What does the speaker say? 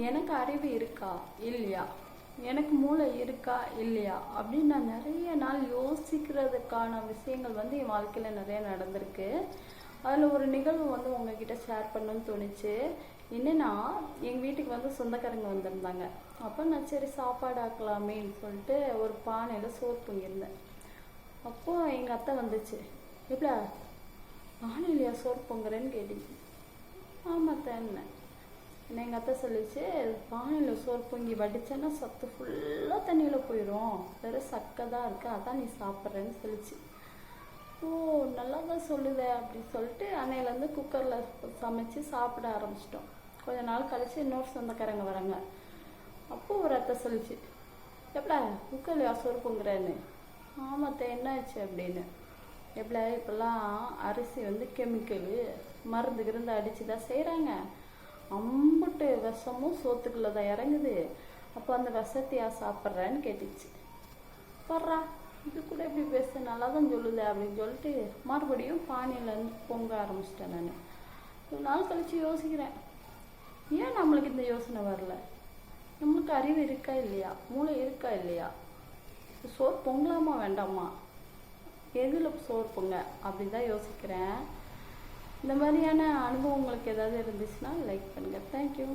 எனக்கு அறிவு இருக்கா? இல்லையா. எனக்கு மூளை இருக்கா? இல்லையா. அப்படின்னு நான் நிறைய நாள் யோசிக்கிறதுக்கான விஷயங்கள் வந்து என் வாழ்க்கையில் நிறைய நடந்திருக்கு. அதில் ஒரு நிகழ்வு வந்து உங்ககிட்ட ஷேர் பண்ணணும்னு தோணுச்சு. என்னென்னா எங்கள் வீட்டுக்கு வந்து சொந்தக்காரங்க வந்திருந்தாங்க. அப்போ நான் சரி சாப்பாடு ஆக்கலாமேன்னு சொல்லிட்டு ஒரு பானையில் சோறு பொங்கியிருந்தேன் அப்போது எங்கள் அத்தை வந்துச்சு. எப்படா? பானையிலையா சோறு பொங்குறேன்னு கேட்டுச்சு ஆமாம் என்ன. என்ன எங்கள் அத்தை சொல்லிச்சு பானையில் சோறு பொங்கி வடிச்சேன்னா சத்து ஃபுல்லாக தண்ணியில் போயிடும் வெறும் சக்கை தான் இருக்குது அதான் நீ சாப்பிட்றேன்னு சொல்லிச்சு. ஓ நல்லா தான் சொல்லுதே அப்படின்னு சொல்லிட்டு அன்னையிலேருந்து குக்கரில் சமைச்சு சாப்பிட ஆரம்பிச்சிட்டோம். கொஞ்ச நாள் கழிச்சு இன்னொரு சொந்தக்காரங்க வராங்க. அப்போ ஒரு அத்தை சொல்லிச்சு எப்படா குக்கர்லையா சோறு பொங்குறேன்னு? ஆமாத்த என்னாச்சு? அப்படின்னு. எப்படா இப்போல்லாம் அரிசி வந்து கெமிக்கலு மருந்து கிருந்து அடிச்சு தான் செய்கிறாங்க அம்புட்டு விஷமும் சோத்துக்குள்ள தான் இறங்குது. அப்போ அந்த விஷத்தையா சாப்பிட்றேன்னு கேட்டுச்சு. வர்றா இது கூட எப்படி பேச நல்லா தான் சொல்லுது அப்படின்னு சொல்லிட்டு மறுபடியும் பானியிலேருந்து பொங்க ஆரம்பிச்சிட்டேன் நான். ஒரு நாள் கழிச்சு யோசிக்கிறேன். ஏன் நம்மளுக்கு இந்த யோசனை வரல? நம்மளுக்கு அறிவு இருக்கா இல்லையா? மூளை இருக்கா இல்லையா? சோறு பொங்கலாமா வேண்டாமா? எதில் சோறு பொங்க? அப்படின்னு தான் யோசிக்கிறேன். இந்த மாதிரியான அனுபவம் உங்களுக்கு ஏதாவது இருந்துச்சுன்னா லைக் பண்ணுங்கள் தேங்க்யூ